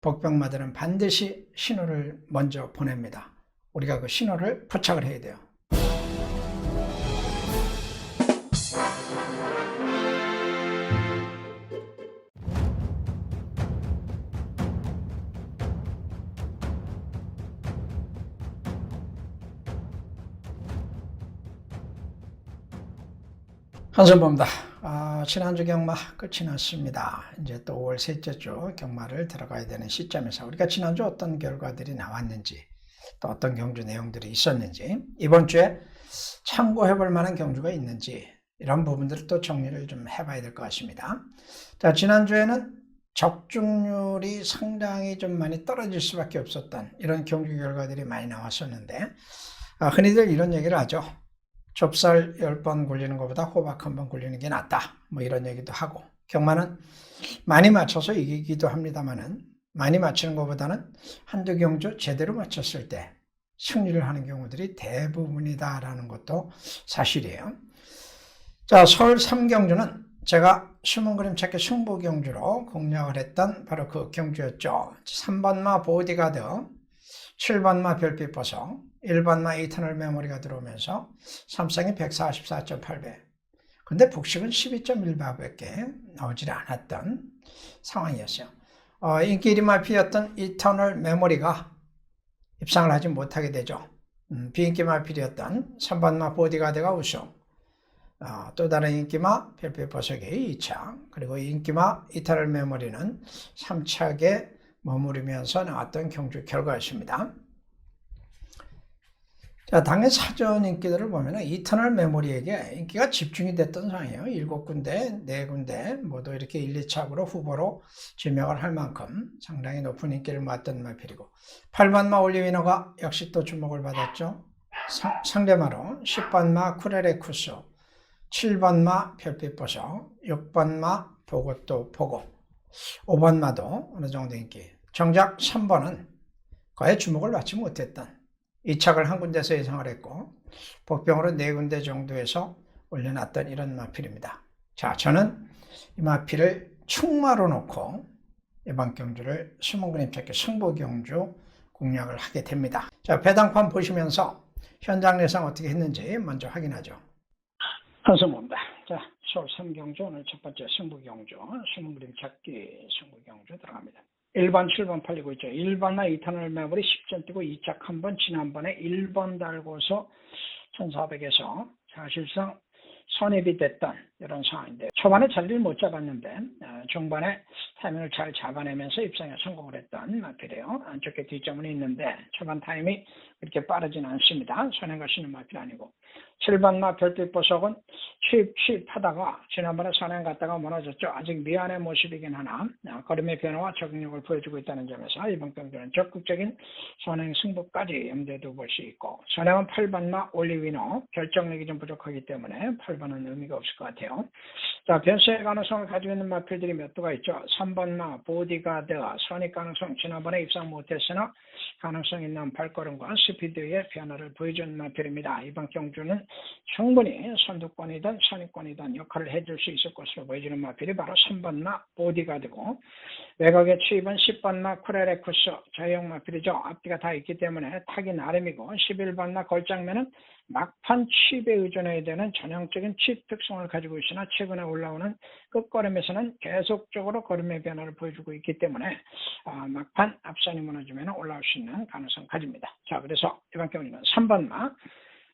복병마들은 반드시 신호를 먼저 보냅니다. 우리가 그 신호를 포착을 해야 돼요. 한선봅니다. 아, 지난주 경마 끝이 났습니다. 이제 또 5월 셋째 주 경마를 들어가야 되는 시점에서 우리가 지난주 어떤 결과들이 나왔는지 또 어떤 경주 내용들이 있었는지 이번 주에 참고해 볼 만한 경주가 있는지 이런 부분들을 또 정리를 좀 해봐야 될 것 같습니다. 자, 지난주에는 적중률이 상당히 좀 많이 떨어질 수밖에 없었던 이런 경주 결과들이 많이 나왔었는데 아, 흔히들 이런 얘기를 하죠. 좁쌀 10번 굴리는 것보다 호박 한 번 굴리는 게 낫다. 뭐 이런 얘기도 하고. 경마는 많이 맞춰서 이기기도 합니다만은 많이 맞추는 것보다는 한두 경주 제대로 맞췄을 때 승리를 하는 경우들이 대부분이다라는 것도 사실이에요. 자, 서울 3경주는 제가 숨은 그림 찾기 승부 경주로 공략을 했던 바로 그 경주였죠. 3번마 보디가드, 7번마 별빛 보석, 1번마 이터널 메모리가 들어오면서 삼성이 144.8배. 근데 북식은 12.1배밖에 나오질 않았던 상황이었어요. 어, 인기 1위만 피었던 이터널 메모리가 입상을 하지 못하게 되죠. 음, 비인기 마필이었던 3번마 보디가드가 우승. 어, 또 다른 인기마 별빛 보석이 2차. 그리고 인기마 이터널 메모리는 3차에 머무르면서 나왔던 경주 결과였습니다. 자, 당의 사전 인기들을 보면 이터널 메모리에게 인기가 집중이 됐던 상황이에요. 일곱 군데, 네 군데 모두 이렇게 1, 2차으로 후보로 지명을 할 만큼 상당히 높은 인기를 모았던 마필이고 8번마 올리위너가 역시 또 주목을 받았죠. 상, 상대마로 10번마 쿠레레쿠스, 7번마 별빛보석, 6번마 보고또 보고, 5번마도 어느 정도 인기. 정작 3번은 거의 주목을 받지 못했던 이착을 한 군데서 예상을 했고 복병으로 네 군데 정도에서 올려놨던 이런 마필입니다. 자, 저는 이 마필을 충마로 놓고 이번 경주를 수문그림 찾기 승부 경주 공략을 하게 됩니다. 자, 배당판 보시면서 현장 예상 어떻게 했는지 먼저 확인하죠. 한성모입니다. 자, 서울 3경주 오늘 첫 번째 승부 경주, 수문그림 찾기 승부 경주 들어갑니다. 1번, 7번 팔리고 있죠. 1번나 이터널 메모리 10점 뛰고 2짝 한 번, 지난번에 1번 달고서 1400에서 사실상 선입이 됐던 이런 상황인데 초반에 자리를 못 잡았는데 어, 중반에 타이밍을 잘 잡아내면서 입상에 성공을 했던 마필이에요. 안쪽에 뒷점은 있는데 초반 타임이 그렇게 빠르진 않습니다. 손해 가시는 마필 아니고 7번 마 별빛 보석은 취입 취입하다가 지난번에 선행 갔다가 무너졌죠. 아직 미안의 모습이긴 하나 어, 걸음의 변화와 적응력을 보여주고 있다는 점에서 이번 경기는 적극적인 선행 승부까지 염두에 두고 볼 수 있고 선행은 8번 마 올리위너 결정력이 좀 부족하기 때문에 8번 은 의미가 없을 것 같아요. 자 변수의 가능성을 가지고 있는 마필들이 몇 도가 있죠. 3번 마 보디가드 선입 가능성 지난번에 입상 못했으나 가능성 있는 발걸음과 스피드의 변화를 보여준 마필입니다. 이번 경주는 충분히 선두권이든 선입권이든 역할을 해줄 수 있을 것으로 보여지는 마필이 바로 3번 마 보디가드고 외곽의 추입은 10번 마 쿠레레쿠스 저형 마필이죠. 앞뒤가 다 있기 때문에 타기 나름이고 11번 마 걸장면은 막판 취입에 의존해야 되는 전형적인 취입 특성을 가지고 있으나 최근에 올라오는 끝걸음에서는 계속적으로 걸음의 변화를 보여주고 있기 때문에 아, 막판 앞선이 무너지면 올라올 수 있는 가능성 가집니다. 자 그래서 이번 경우는 3번 마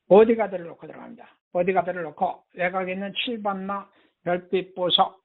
보디가드를 놓고 들어갑니다. 보디가드를 놓고 외곽에 있는 7번 마 별빛 보석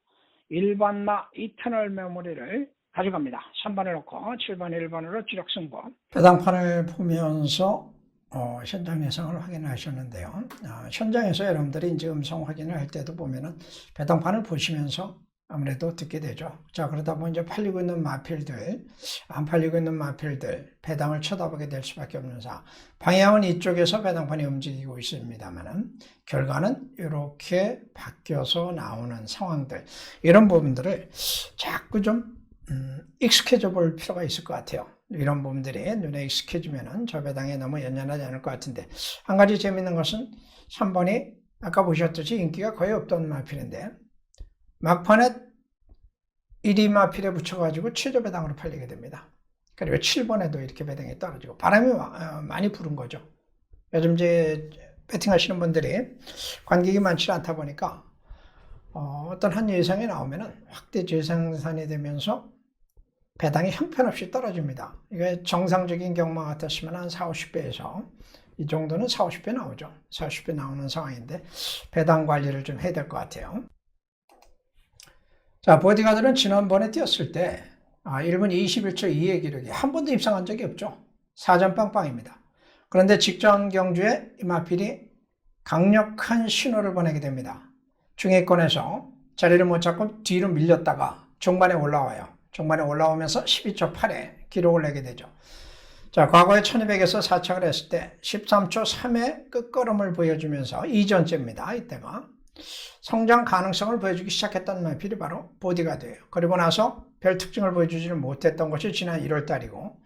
1번 마 이터널 메모리를 가져갑니다. 3번을 놓고 7번 1번으로 주력 승부. 배당판을 보면서 어, 현장 예상을 확인하셨는데요. 아, 현장에서 여러분들이 이제 음성 확인을 할 때도 보면은 배당판을 보시면서 아무래도 듣게 되죠. 자, 그러다 보니 이제 팔리고 있는 마필들, 안 팔리고 있는 마필들, 배당을 쳐다보게 될 수밖에 없는 사. 방향은 이쪽에서 배당판이 움직이고 있습니다만은, 결과는 이렇게 바뀌어서 나오는 상황들, 이런 부분들을 자꾸 좀, 음, 익숙해져 볼 필요가 있을 것 같아요. 이런 부분들이 눈에 익숙해지면은 저 배당에 너무 연연하지 않을 것 같은데, 한 가지 재밌는 것은 3번이 아까 보셨듯이 인기가 거의 없던 마필인데, 막판에 1위 마필에 붙여가지고 최저 배당으로 팔리게 됩니다. 그리고 7번에도 이렇게 배당이 떨어지고 바람이 마- 어, 많이 부는 거죠. 요즘 이제 배팅 하시는 분들이 관객이 많지 않다 보니까 어, 떤한 예상이 나오면은 확대 재생산이 되면서 배당이 형편없이 떨어집니다. 이게 정상적인 경우만 같았으면 한 4, 50배에서 이 정도는 4, 50배 나오죠. 4, 50배 나오는 상황인데 배당 관리를 좀 해야 될 것 같아요. 자, 보디가드는 지난번에 뛰었을 때 아, 1분 21초 2의 기록이 한 번도 입상한 적이 없죠. 4점 빵빵입니다. 그런데 직전 경주에 이마필이 강력한 신호를 보내게 됩니다. 중위권에서 자리를 못 잡고 뒤로 밀렸다가 중반에 올라와요. 중반에 올라오면서 12초 8에 기록을 내게 되죠. 자, 과거에 1200에서 4착을 했을 때 13초 3의 끝걸음을 보여주면서 2전째입니다. 이때가. 성장 가능성을 보여주기 시작했던 마필이 바로 보디가드예요. 그리고 나서 별 특징을 보여주지는 못했던 것이 지난 1월 달이고,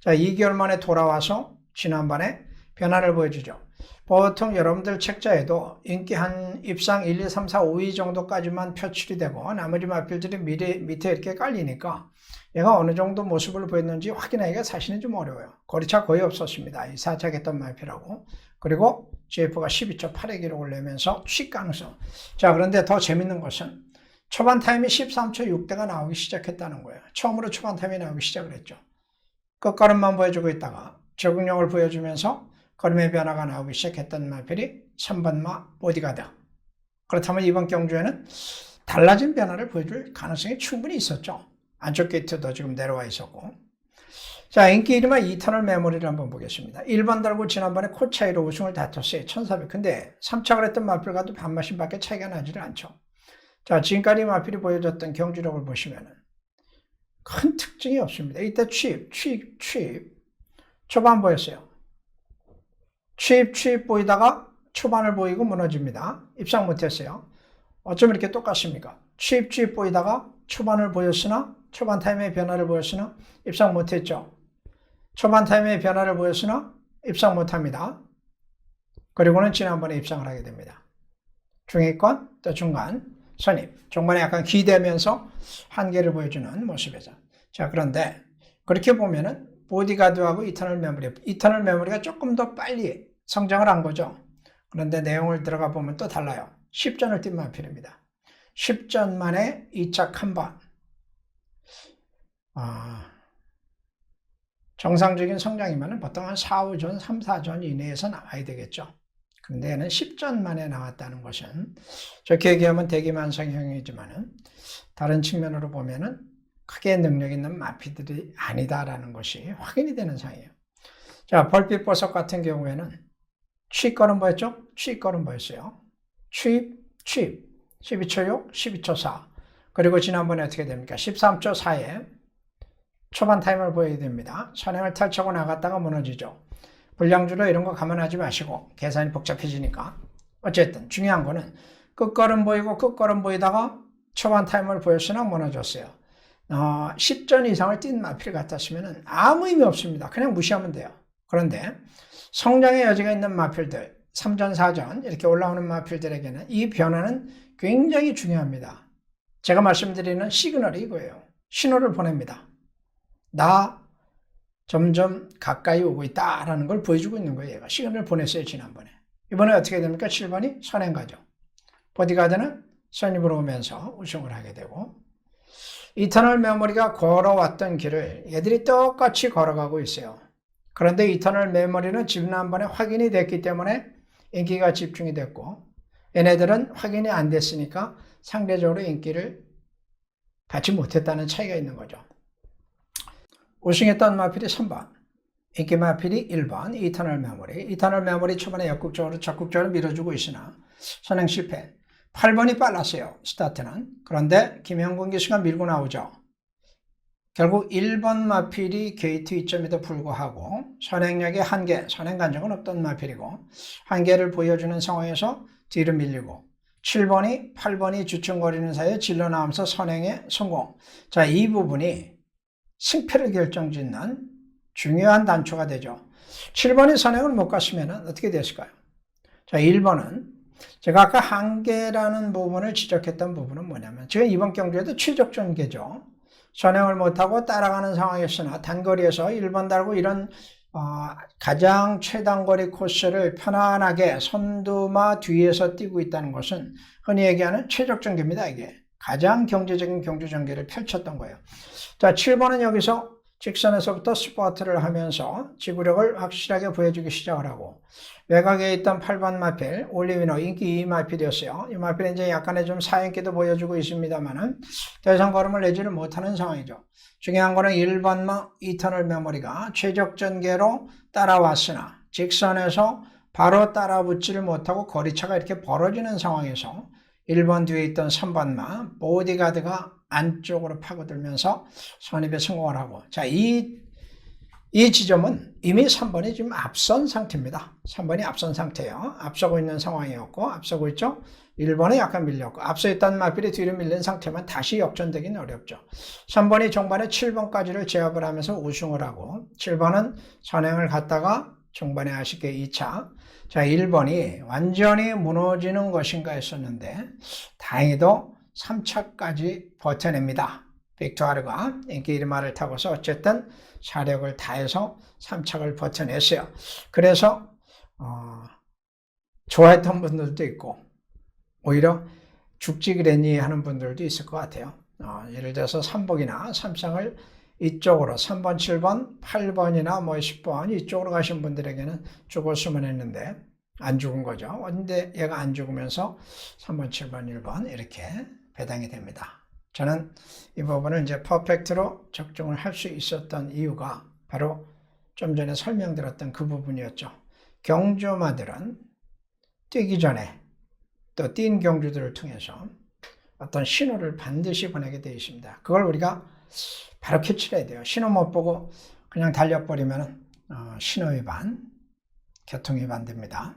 자, 2개월 만에 돌아와서 지난번에 변화를 보여주죠. 보통 여러분들 책자에도 인기 한 입상 1, 2, 3, 4, 5위 정도까지만 표출이 되고 나머지 마필들이 밑에, 밑에 이렇게 깔리니까 얘가 어느 정도 모습을 보였는지 확인하기가 사실은 좀 어려워요. 거리차 거의 없었습니다. 이 4착 했던 마필하고. 그리고 GF가 12초 8의 기록을 내면서 취 가능성. 자, 그런데 더 재밌는 것은 초반 타임이 13초 6대가 나오기 시작했다는 거예요. 처음으로 초반 타임이 나오기 시작을 했죠. 끝걸음만 보여주고 있다가 적응력을 보여주면서 걸음의 변화가 나오기 시작했던 마필이 3번마 보디가드. 그렇다면 이번 경주에는 달라진 변화를 보여줄 가능성이 충분히 있었죠. 안쪽 게이트도 지금 내려와 있었고. 자, 인기 이름화 2터널 메모리를 한번 보겠습니다. 1번 달고 지난번에 코 차이로 우승을 다퉜어요. 1400. 근데 3착을 했던 마필과도 반마신 밖에 차이가 나지를 않죠. 자, 지금까지 마필이 보여줬던 경주력을 보시면은 큰 특징이 없습니다. 이때 취입, 취입, 취입. 초반 보였어요. 취입, 취입 보이다가 초반을 보이고 무너집니다. 입상 못했어요. 어쩜 이렇게 똑같습니까? 취입, 취입 보이다가 초반을 보였으나 초반 타임의 변화를 보였으나 입상 못했죠. 초반 타임의 변화를 보였으나 입상 못합니다. 그리고는 지난번에 입상을 하게 됩니다. 중위권 또 중간 선입 중반에 약간 기대면서 한계를 보여주는 모습이죠. 자 그런데 그렇게 보면은 보디가드하고 이터널 메모리 이터널 메모리가 조금 더 빨리 성장을 한 거죠. 그런데 내용을 들어가 보면 또 달라요. 10전을 뛴 마필입니다. 10전 만에 2착 한 번. 아, 정상적인 성장이면 보통 한 4, 5전, 3, 4전 이내에서 나와야 되겠죠. 근데 얘는 10전 만에 나왔다는 것은 좋게 얘기하면 대기만성형이지만은 다른 측면으로 보면은 크게 능력 있는 마피들이 아니다라는 것이 확인이 되는 상이에요. 자, 벌빛 보석 같은 경우에는 취입 걸음 보였죠? 취입 걸음 보였어요. 취입, 취입. 12초 6, 12초 4. 그리고 지난번에 어떻게 됩니까? 13초 4에 초반 타임을 보여야 됩니다. 선행을 탈차고 나갔다가 무너지죠. 불량주로 이런 거 감안하지 마시고 계산이 복잡해지니까. 어쨌든 중요한 거는 끝걸음 보이고 끝걸음 보이다가 초반 타임을 보였으나 무너졌어요. 어, 10전 이상을 뛴 마필 같았으면 아무 의미 없습니다. 그냥 무시하면 돼요. 그런데 성장의 여지가 있는 마필들, 3전, 4전 이렇게 올라오는 마필들에게는 이 변화는 굉장히 중요합니다. 제가 말씀드리는 시그널이 이거예요. 신호를 보냅니다. 나 점점 가까이 오고 있다라는 걸 보여주고 있는 거예요. 얘가 시그널을 보냈어요, 지난번에. 이번에 어떻게 됩니까? 7번이 선행 가죠. 보디가드는 선입으로 오면서 우승을 하게 되고 이터널 메모리가 걸어왔던 길을 얘들이 똑같이 걸어가고 있어요. 그런데 이터널 메모리는 지난번에 확인이 됐기 때문에 인기가 집중이 됐고 얘네들은 확인이 안 됐으니까 상대적으로 인기를 받지 못했다는 차이가 있는 거죠. 우승했던 마필이 3번, 인기 마필이 1번, 이터널 메모리. 이터널 메모리 초반에 역극적으로 적극적으로 밀어주고 있으나 선행 실패. 8번이 빨랐어요. 스타트는. 그런데 김영근 기수가 밀고 나오죠. 결국 1번 마필이 게이트 이점에도 불구하고 선행력의 한계, 선행 간적은 없던 마필이고 한계를 보여주는 상황에서 뒤로 밀리고 7번이 8번이 주춤거리는 사이에 질러 나오면서 선행에 성공. 자, 이 부분이 승패를 결정짓는 중요한 단초가 되죠. 7번이 선행을 못 갔으면 어떻게 됐을까요? 자, 1번은 제가 아까 한계라는 부분을 지적했던 부분은 뭐냐면 지금 이번 경주에도 최적 전개죠. 선행을 못하고 따라가는 상황이었으나 단거리에서 1번 달고 이런 어, 가장 최단거리 코스를 편안하게 선두마 뒤에서 뛰고 있다는 것은 흔히 얘기하는 최적 전개입니다. 이게 가장 경제적인 경주 전개를 펼쳤던 거예요. 자, 7번은 여기서 직선에서부터 스포트를 하면서 지구력을 확실하게 보여주기 시작을 하고 외곽에 있던 8번 마필 올리비노 인기 2 마필이었어요. 이 마필은 이제 약간의 좀 사연기도 보여주고 있습니다만은 더 이상 걸음을 내지를 못하는 상황이죠. 중요한 거는 1번 마 이터널 메모리가 최적 전개로 따라왔으나 직선에서 바로 따라붙지를 못하고 거리차가 이렇게 벌어지는 상황에서 1번 뒤에 있던 3번마 보디가드가 안쪽으로 파고들면서 선입에 성공을 하고 자, 이, 이 지점은 이미 3번이 지금 앞선 상태입니다. 3번이 앞선 상태예요. 앞서고 있는 상황이었고 앞서고 있죠. 1번에 약간 밀렸고 앞서 있던 마필이 뒤로 밀린 상태면 다시 역전되기는 어렵죠. 3번이 종반에 7번까지를 제압을 하면서 우승을 하고 7번은 선행을 갔다가 중반에 아쉽게 2차 자 1번이 완전히 무너지는 것인가 했었는데 다행히도 3차까지 버텨냅니다. 빅토아르가 인기 이르마를 타고서 어쨌든 사력을 다해서 3차를 버텨냈어요. 그래서 어, 좋아했던 분들도 있고 오히려 죽지 그랬니 하는 분들도 있을 것 같아요. 어, 예를 들어서 3복이나 3상을 이쪽으로 3번, 7번, 8번이나 뭐 10번 이쪽으로 가신 분들에게는 죽었으면 했는데 안 죽은 거죠. 근데 얘가 안 죽으면서 3번, 7번, 1번 이렇게 배당이 됩니다. 저는 이 부분을 이제 퍼펙트로 적중을 할 수 있었던 이유가 바로 좀 전에 설명드렸던 그 부분이었죠. 경주마들은 뛰기 전에 또 뛴 경주들을 통해서 어떤 신호를 반드시 보내게 되어 있습니다. 그걸 우리가 바로 캐치를 해야 돼요. 신호 못 보고 그냥 달려버리면 어, 신호 위반, 교통 위반 됩니다.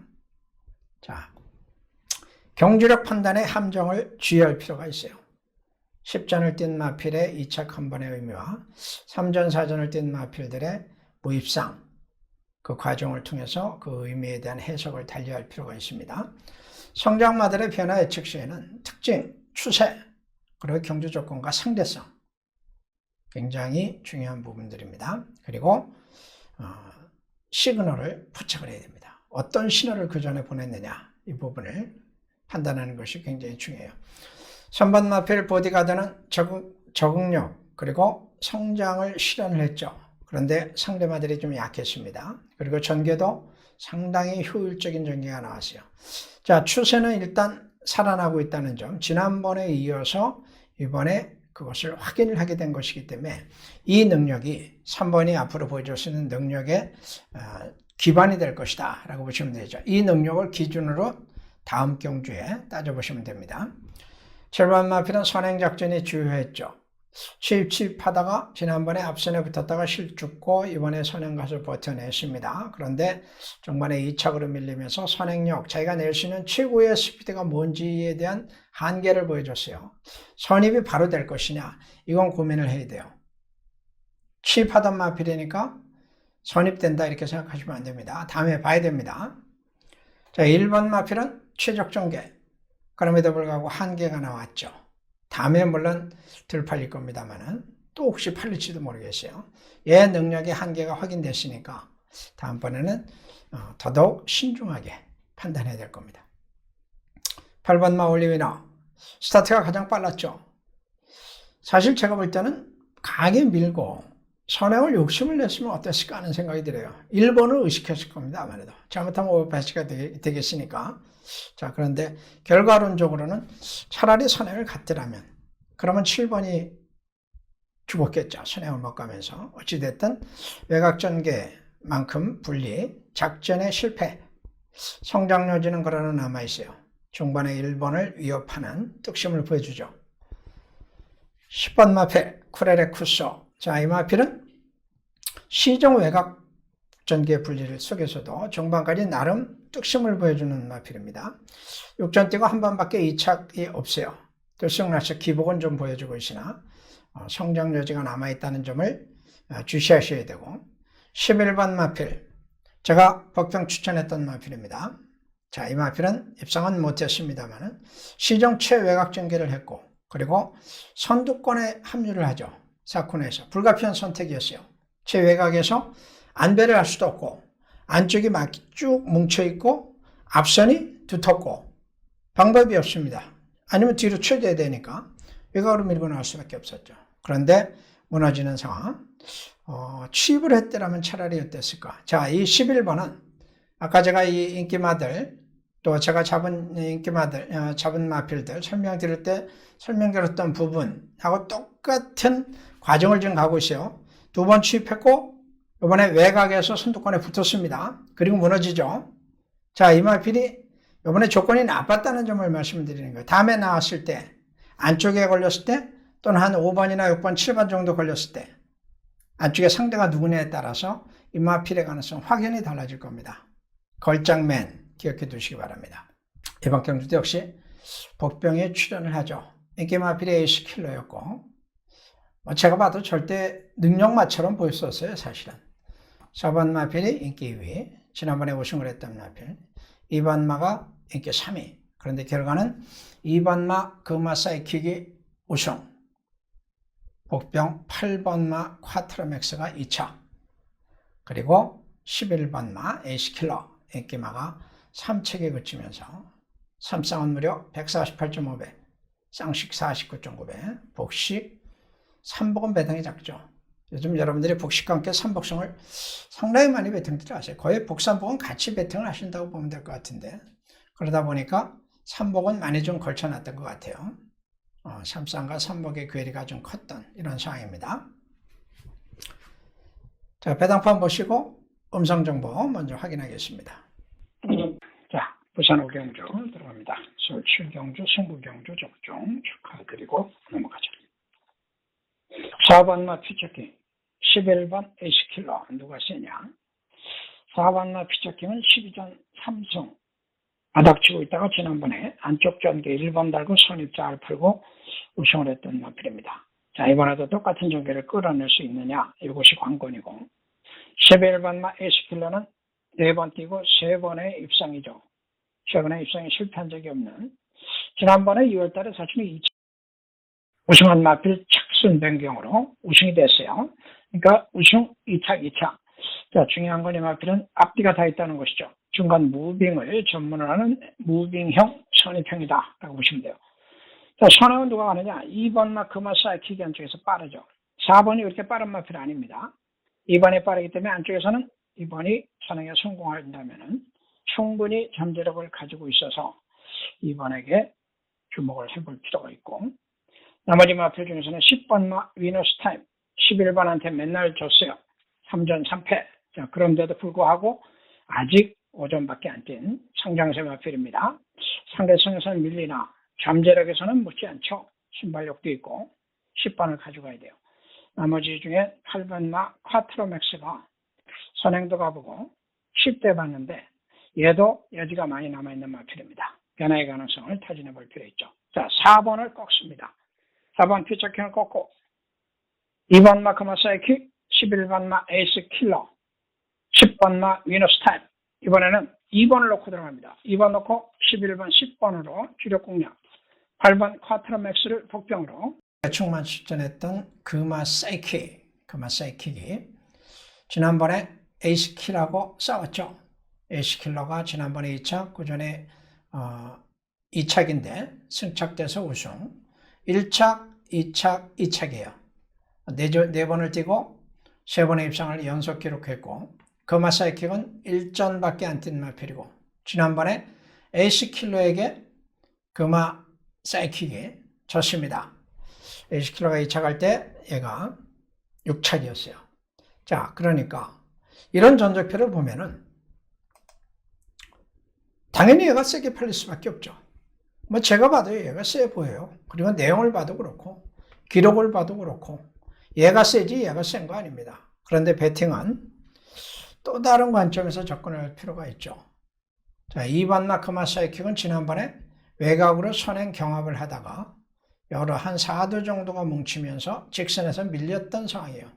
자, 경주력 판단의 함정을 주의할 필요가 있어요. 10전을 뛴 마필의 2차 컨번의 의미와 3전, 4전을 뛴 마필들의 무입상, 그 과정을 통해서 그 의미에 대한 해석을 달리할 필요가 있습니다. 성장마들의 변화 예측 시에는 특징, 추세, 그리고 경주 조건과 상대성 굉장히 중요한 부분들입니다. 그리고 어, 시그널을 포착을 해야 됩니다. 어떤 신호를 그 전에 보냈느냐 이 부분을 판단하는 것이 굉장히 중요해요. 선반 마필 보디가드는 적응, 적응력 그리고 성장을 실현을 했죠. 그런데 상대마들이 좀 약했습니다. 그리고 전개도 상당히 효율적인 전개가 나왔어요. 자, 추세는 일단 살아나고 있다는 점. 지난번에 이어서 이번에 그것을 확인을 하게 된 것이기 때문에 이 능력이 3번이 앞으로 보여줄 수 있는 능력의 어, 기반이 될 것이다 라고 보시면 되죠. 이 능력을 기준으로 다음 경주에 따져보시면 됩니다. 7번 마필은 선행작전이 주요했죠. 칩칩하다가 지난번에 앞선에 붙었다가 실죽고 이번에 선행 가서 버텨냈습니다. 그런데 중반에 2착으로 밀리면서 선행력, 자기가 낼 수 있는 최고의 스피드가 뭔지에 대한 한계를 보여줬어요. 선입이 바로 될 것이냐? 이건 고민을 해야 돼요. 칩하던 마필이니까 선입된다 이렇게 생각하시면 안 됩니다. 다음에 봐야 됩니다. 자, 1번 마필은 최적 전개. 그럼에도 불구하고 한계가 나왔죠. 다음에 물론 덜 팔릴 겁니다만은 또 혹시 팔릴지도 모르겠어요. 얘 능력의 한계가 확인됐으니까 다음번에는 어, 더더욱 신중하게 판단해야 될 겁니다. 8번 마올리위너 스타트가 가장 빨랐죠. 사실 제가 볼 때는 강하게 밀고 선행을 욕심을 냈으면 어땠을까 하는 생각이 들어요. 1번을 의식했을 겁니다. 아무래도. 잘못하면 오버패스가 되겠으니까. 자, 그런데 결과론적으로는 차라리 선행을 갔더라면, 그러면 7번이 죽었겠죠. 선행을 못 가면서. 어찌됐든 외곽전개만큼 분리, 작전의 실패, 성장 요지는 그러나 남아있어요. 중반에 1번을 위협하는 특심을 보여주죠. 10번 마페, 쿠레레쿠소. 자, 이 마필은 시정 외곽 전개 분리를 속에서도 중반까지 나름 특심을 보여주는 마필입니다. 6전 뛰고 한 번밖에 이착이 없어요. 들쑥날쑥 기복은 좀 보여주고 있으나 어, 성장 여지가 남아있다는 점을 어, 주시하셔야 되고 11번 마필 제가 법평 추천했던 마필입니다. 자, 이 마필은 입상은 못했습니다만 시정 최외곽 전개를 했고 그리고 선두권에 합류를 하죠. 사쿠에서 불가피한 선택이었어요. 최외곽에서 안배를 할 수도 없고 안쪽이 막 쭉 뭉쳐 있고 앞선이 두텁고 방법이 없습니다. 아니면 뒤로 쳐져야 되니까 외곽으로 밀고 나올 수밖에 없었죠. 그런데 무너지는 상황. 어, 취입을 했더라면 차라리 어땠을까? 자, 이 11번은 아까 제가 이 인기마들 또 제가 잡은 인기마들, 어, 잡은 마필들 설명 드릴 때 설명드렸던 부분하고 똑같은 과정을 지금 가고 있어요. 두 번 취입했고 이번에 외곽에서 선두권에 붙었습니다. 그리고 무너지죠. 자, 이 마필이 이번에 조건이 나빴다는 점을 말씀드리는 거예요. 다음에 나왔을 때 안쪽에 걸렸을 때 또는 한 5번이나 6번, 7번 정도 걸렸을 때 안쪽에 상대가 누구냐에 따라서 임마필의 가능성 확연히 달라질 겁니다. 걸장맨 기억해 두시기 바랍니다. 이번 경주도 역시 복병에 출연을 하죠. 인기마필의 에이스 킬러였고 뭐 제가 봐도 절대 능력마처럼 보였었어요 사실은. 4번 마필이 인기 2위 지난번에 우승을 했던 마필 2번 마가 인기 3위 그런데 결과는 2번 마 금마 사이킥이 우승 복병 8번 마 콰트로맥스가 2차 그리고 11번 마 에이스킬러 인기마가 3책에 그치면서 3쌍은 무려 148.5배 쌍식 49.9배 복식 3복은 배당이 작죠 요즘 여러분들이 복식과 함께 삼복성을 상당히 많이 배팅들 하세요 거의 복삼복은 같이 배팅을 하신다고 보면 될 것 같은데 그러다 보니까 삼복은 많이 좀 걸쳐놨던 것 같아요 어, 삼쌍과 삼복의 괴리가 좀 컸던 이런 상황입니다. 자, 배당판 보시고 음성 정보 먼저 확인하겠습니다. 자, 부산 오경주 들어갑니다. 서울 7경주, 승부 경주 적중 축하드리고 넘어가죠. 4번 마 피처킹, 11번 에이스킬러 누가 세냐? 4번 마 피처킹은 12전 3승 바닥치고 있다가 지난번에 안쪽 전개 1번 달고 선입자를 풀고 우승을 했던 마필입니다. 자, 이번에도 똑같은 전개를 끌어낼 수 있느냐? 이것이 관건이고. 11번 마 에스킬러는 4번 뛰고 3번의 입상이죠. 최근에 입상에 실패한 적이 없는. 지난번에 2월 달에 사실은 우승한 마필 착순 변경으로 우승이 됐어요. 그러니까 우승 2차, 2차. 자, 중요한 건 이 마필은 앞뒤가 다 있다는 것이죠. 중간 무빙을 전문으로 하는 무빙형 선입형이다. 라고 보시면 돼요. 자, 선행은 누가 가느냐? 2번 마크 마 사이 킥이 안쪽에서 빠르죠. 4번이 그렇게 빠른 마필 아닙니다. 2번이 빠르기 때문에 안쪽에서는 2번이 선행에 성공한다면 충분히 잠재력을 가지고 있어서 2번에게 주목을 해볼 필요가 있고 나머지 마필 중에서는 10번 마 위너스 타임 11번한테 맨날 졌어요. 3전 3패. 자, 그런데도 불구하고 아직 5점밖에 안 뛴 상장세 마필입니다. 상대성에서는 밀리나 잠재력에서는 묻지 않죠. 신발력도 있고 10번을 가져가야 돼요. 나머지 중에 8번 마 콰트로맥스가 선행도 가보고 10대 봤는데 얘도 여지가 많이 남아있는 마필입니다. 변화의 가능성을 타진해 볼 필요 있죠. 자, 4번을 꺾습니다. 4번 피처킹을 꺾고 2번 마 크마 사이킥 11번 마 에이스 킬러 10번 마 위너스 타임 이번에는 2번을 넣고 들어갑니다. 2번 넣고 11번, 10번으로 주력 공략. 8번 쿼트로 맥스를 복병으로. 대충만 출전했던 금마 사이킥, 금마 사이킥이 지난번에 에이스 킬하고 싸웠죠. 에이스킬러가 지난번에 2착, 그 전에 어, 2착인데 승착돼서 우승. 1착, 2착, 2착이에요. 네, 네 번을 뛰고 세 번의 입상을 연속 기록했고 금마 사이킥은 1전밖에 안 뛴 마필이고 지난번에 에이스킬러에게 금마 사이킥이 졌습니다. 에이스킬러가 2차 갈 때 얘가 6착이었어요. 자, 그러니까 이런 전적표를 보면은 당연히 얘가 세게 팔릴 수밖에 없죠. 뭐 제가 봐도 얘가 세 보여요. 그리고 내용을 봐도 그렇고 기록을 봐도 그렇고 얘가 세지 얘가 센 거 아닙니다. 그런데 배팅은 또 다른 관점에서 접근할 필요가 있죠. 자, 2번 마크마 사이킥은 지난번에 외곽으로 선행 경합을 하다가 여러 한 4도 정도가 뭉치면서 직선에서 밀렸던 상황이에요.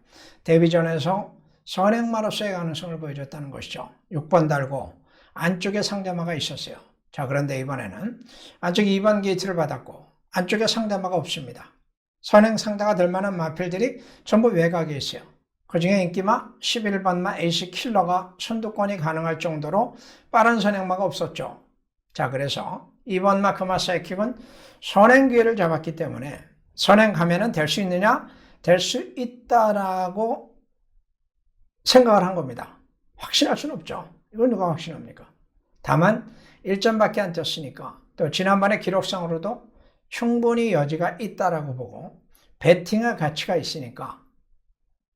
데뷔전에서 선행마로서의 가능성을 보여줬다는 것이죠. 6번 달고 안쪽에 상대마가 있었어요. 자, 그런데 이번에는 안쪽에 2번 게이트를 받았고 안쪽에 상대마가 없습니다. 선행 상대가 될 만한 마필들이 전부 외곽에 있어요. 그 중에 인기마 11번마 AC 킬러가 선두권이 가능할 정도로 빠른 선행마가 없었죠. 자, 그래서 2번마 그마 사이킥은 선행 기회를 잡았기 때문에 선행 가면은 될 수 있느냐? 될 수 있다라고 생각을 한 겁니다. 확신할 수는 없죠. 이건 누가 확신합니까? 다만 1점밖에 안 뛰었으니까 또 지난번에 기록상으로도 충분히 여지가 있다라고 보고 배팅의 가치가 있으니까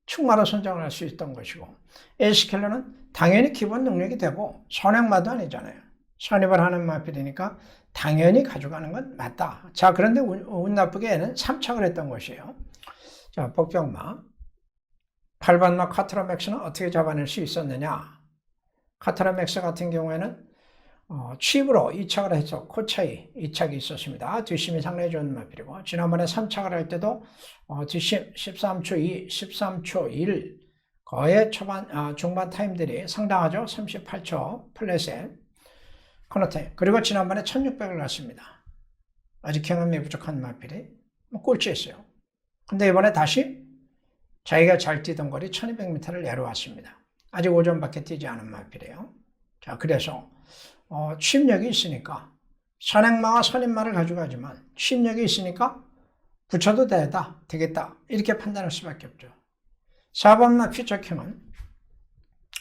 충마로 선정을 할 수 있던 것이고 에이스킬러는 당연히 기본 능력이 되고 선행마도 아니잖아요. 선입을 하는 마필이니까 당연히 가져가는 건 맞다. 자 그런데 운, 운 나쁘게 얘는 3착을 했던 것이에요. 자 복병마 8번마 카트라맥스는 어떻게 잡아낼 수 있었느냐 카트라맥스 같은 경우에는 어, 칩으로 2착을 해서 코차이 2착이 있었습니다. 뒷심이 상당히 좋은 마필이고 지난번에 3착을 할 때도 어, 뒷심 13초 2, 13초 1 거의 초반 아, 중반 타임들이 상당하죠. 38초 플랫에 코너 타임 그리고 지난번에 1600을 갔습니다. 아직 경험이 부족한 마필이 뭐 꼴찌했어요. 근데 이번에 다시 자기가 잘 뛰던 거리 1200m를 내려왔습니다. 아직 5점밖에 뛰지 않은 마필이에요. 자 그래서 어, 취입력이 있으니까 선행마와 선임마를 가져가지만 취입력이 있으니까 붙여도 되다, 되겠다 이렇게 판단할 수밖에 없죠. 4번마 퓨처킹은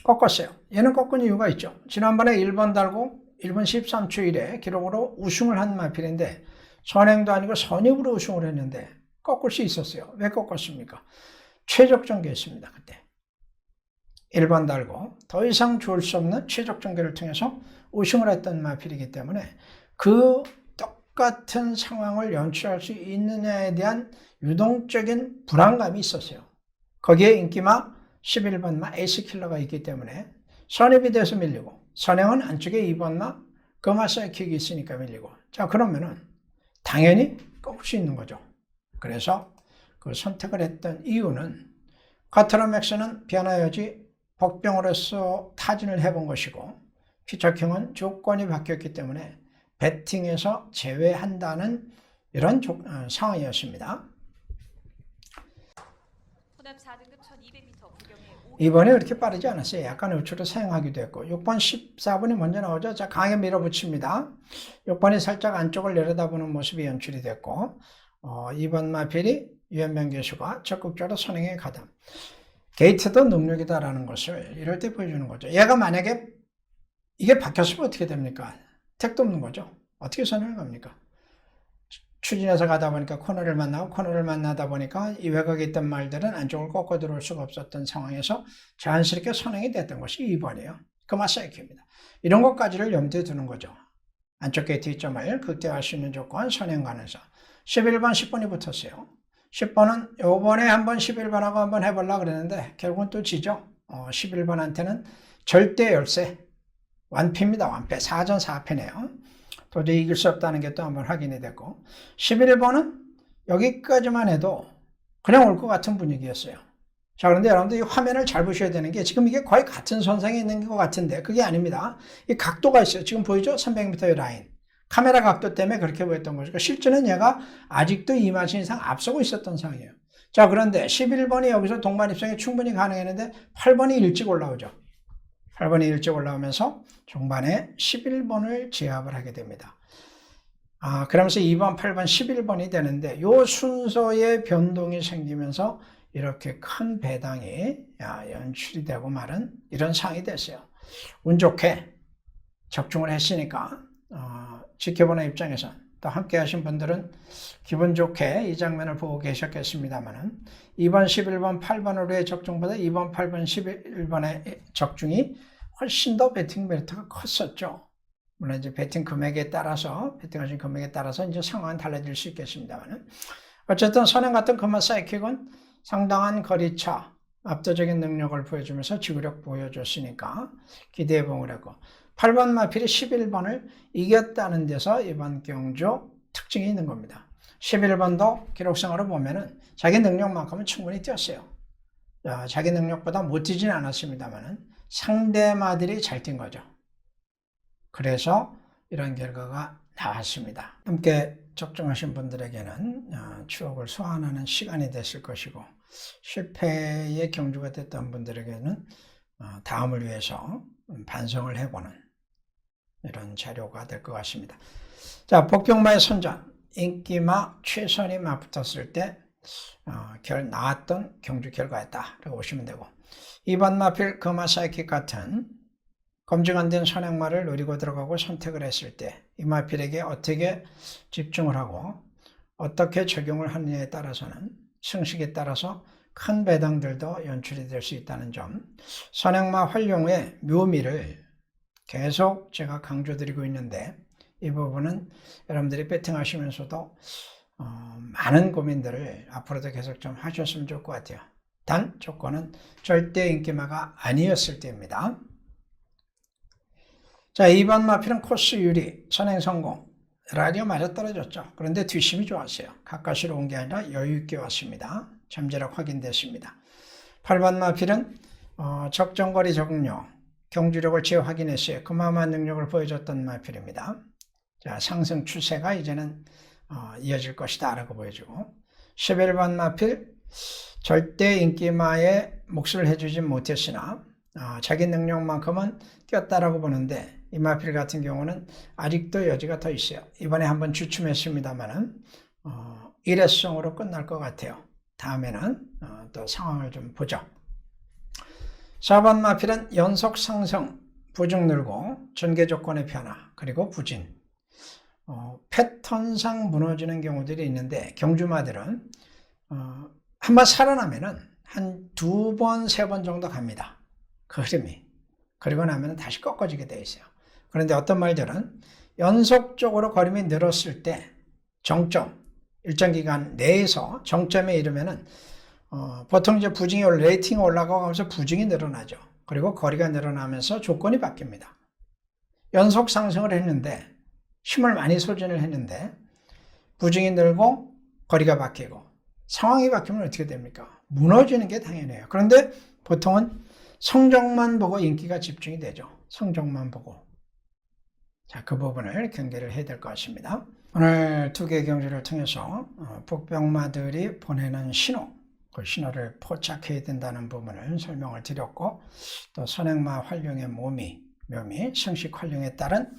꺾었어요. 얘는 꺾은 이유가 있죠. 지난번에 1번 달고 1번 13초 1에 기록으로 우승을 한 마필인데 선행도 아니고 선입으로 우승을 했는데 꺾을 수 있었어요. 왜 꺾었습니까? 최적 전 개였습니다. 그때. 1번 달고 더 이상 좋을 수 없는 최적 전개를 통해서 우승을 했던 마필이기 때문에 그 똑같은 상황을 연출할 수 있느냐에 대한 유동적인 불안감이 있었어요. 거기에 인기마 11번마 에이스킬러가 있기 때문에 선입이 돼서 밀리고 선행은 안쪽에 2번마 거마사이킥이 있으니까 밀리고 자 그러면은 당연히 꺾을 수 있는 거죠. 그래서 그 선택을 했던 이유는 카트로맥스는 변화 여지 복병으로서 타진을 해본 것이고 피처킹은 조건이 바뀌었기 때문에 배팅에서 제외한다는 이런 조, 어, 상황이었습니다. 호남 4등급 1200m 구경에 이번에 그렇게 빠르지 않았어요. 약간 우측으로 사용하기도 했고 6번 14번이 먼저 나오죠. 자 강에 밀어붙입니다. 6번이 살짝 안쪽을 내려다보는 모습이 연출이 됐고 어, 2번 마필이 유현명 교수가 적극적으로 선행에 가담. 게이트도 능력이다라는 것을 이럴 때 보여주는 거죠. 얘가 만약에 이게 바뀌었으면 어떻게 됩니까? 택도 없는 거죠. 어떻게 선행을 갑니까? 추진해서 가다 보니까 코너를 만나고 코너를 만나다 보니까 이 외곽에 있던 말들은 안쪽을 꺾어 들어올 수가 없었던 상황에서 자연스럽게 선행이 됐던 것이 2번이에요. 그마사이키입니다. 이런 것까지를 염두에 두는 거죠. 안쪽 게이트 이점을 극대화할 수 있는 조건 선행 가능성. 11번, 10번이 붙었어요. 10번은 요번에 한번 11번하고 한번 해보려고 그랬는데 결국은 또 지죠. 어, 11번한테는 절대 열세. 완패입니다. 완패. 4전 4패네요. 도저히 이길 수 없다는 게 또 한번 확인이 됐고 11번은 여기까지만 해도 그냥 올 것 같은 분위기였어요. 자 그런데 여러분들 이 화면을 잘 보셔야 되는 게 지금 이게 거의 같은 선상에 있는 것 같은데 그게 아닙니다. 이 각도가 있어요. 지금 보이죠? 300m의 라인. 카메라 각도 때문에 그렇게 보였던 거죠. 실제는 얘가 아직도 2마신 이상 앞서고 있었던 상황이에요. 자 그런데 11번이 여기서 동반 입성이 충분히 가능했는데 8번이 일찍 올라오죠. 8번이 일찍 올라오면서 중반에 11번을 제압을 하게 됩니다. 아, 그러면서 2번, 8번, 11번이 되는데 요 순서의 변동이 생기면서 이렇게 큰 배당이 연출이 되고 말은 이런 상황이 됐어요. 운 좋게 적중을 했으니까 어, 지켜보는 입장에서 또 함께 하신 분들은 기분 좋게 이 장면을 보고 계셨겠습니다만은 2번, 11번, 8번으로의 적중보다 2번, 8번, 11번의 적중이 훨씬 더 배팅 메리트가 컸었죠. 물론 이제 배팅 금액에 따라서, 배팅하신 금액에 따라서 이제 상황은 달라질 수 있겠습니다만은. 어쨌든 선행 같은 금화 사이킥은 상당한 거리차, 압도적인 능력을 보여주면서 지구력 보여줬으니까 기대해 보고 했고 8번 마필이 11번을 이겼다는 데서 이번 경주 특징이 있는 겁니다. 11번도 기록상으로 보면은 자기 능력만큼은 충분히 뛰었어요. 자, 자기 능력보다 못 뛰진 않았습니다만은 상대 마들이 잘 뛴 거죠. 그래서 이런 결과가 나왔습니다. 함께 적중하신 분들에게는 어, 추억을 소환하는 시간이 됐을 것이고 실패의 경주가 됐던 분들에게는 어, 다음을 위해서 반성을 해보는 이런 자료가 될 것 같습니다. 자, 복병마의 선전, 인기마 최선이 맞붙었을 때 어, 결 나왔던 경주 결과였다 라고 보시면 되고. 2번 마필 금화사이킥 같은 검증 안 된 선행마를 노리고 들어가고 선택을 했을 때 이 마필에게 어떻게 집중을 하고 어떻게 적용을 하느냐에 따라서는 승식에 따라서 큰 배당들도 연출이 될 수 있다는 점. 선행마 활용의 묘미를 계속 제가 강조드리고 있는데 이 부분은 여러분들이 배팅하시면서도 어, 많은 고민들을 앞으로도 계속 좀 하셨으면 좋을 것 같아요. 단 조건은 절대 인기마가 아니었을 때입니다. 자, 2번 마필은 코스 유리, 선행 성공. 라디오 맞아 떨어졌죠. 그런데 뒷심이 좋았어요. 가까스로 온 게 아니라 여유 있게 왔습니다. 잠재력 확인됐습니다. 8번 마필은 어, 적정거리 적응력, 경주력을 재확인했어요. 그마한 능력을 보여줬던 마필입니다. 자, 상승 추세가 이제는 어, 이어질 것이다 라고 보여주고 11번 마필 절대 인기마에 몫을 해주지 못했으나 어, 자기 능력만큼은 뛰었다라고 보는데 이 마필 같은 경우는 아직도 여지가 더 있어요. 이번에 한번 주춤했습니다만은 어, 일회성으로 끝날 것 같아요. 다음에는 어, 또 상황을 좀 보죠. 4번 마필은 연속 상승, 부중 늘고 전개 조건의 변화, 그리고 부진. 어, 패턴상 무너지는 경우들이 있는데 경주마들은 어, 한번 살아나면은 한 두 번, 세 번 정도 갑니다. 그 흐름이. 그리고 나면 다시 꺾어지게 돼 있어요. 그런데 어떤 말들은 연속적으로 걸음이 늘었을 때 정점, 일정 기간 내에서 정점에 이르면은 어, 보통 이제 부징이 올- 레이팅이 올라가면서 부징이 늘어나죠. 그리고 거리가 늘어나면서 조건이 바뀝니다. 연속 상승을 했는데 힘을 많이 소진을 했는데 부징이 늘고 거리가 바뀌고 상황이 바뀌면 어떻게 됩니까? 무너지는 게 당연해요. 그런데 보통은 성적만 보고 인기가 집중이 되죠. 성적만 보고. 자, 그 부분을 경계를 해야 될 것 같습니다. 오늘 두 개의 경주를 통해서 어, 복병마들이 보내는 신호, 그 신호를 포착해야 된다는 부분을 설명을 드렸고 또 선행마 활용의 몸이, 묘미, 성식 활용에 따른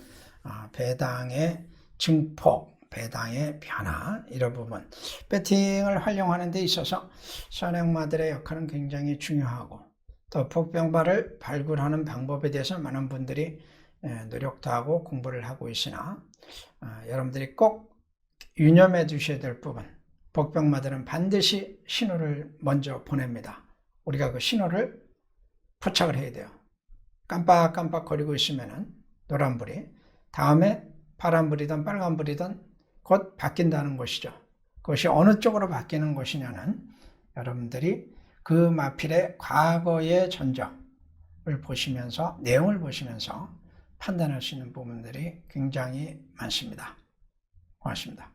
아, 배당의 증폭, 배당의 변화 이런 부분. 배팅을 활용하는 데 있어서 선행마들의 역할은 굉장히 중요하고 또 복병발을 발굴하는 방법에 대해서 많은 분들이 예, 노력도 하고 공부를 하고 있으나 아, 여러분들이 꼭 유념해 두셔야 될 부분 복병마들은 반드시 신호를 먼저 보냅니다. 우리가 그 신호를 포착을 해야 돼요. 깜빡깜빡 거리고 있으면은 노란불이 다음에 파란불이든 빨간불이든 곧 바뀐다는 것이죠. 그것이 어느 쪽으로 바뀌는 것이냐는 여러분들이 그 마필의 과거의 전적을 보시면서 내용을 보시면서 판단할 수 있는 부분들이 굉장히 많습니다. 고맙습니다.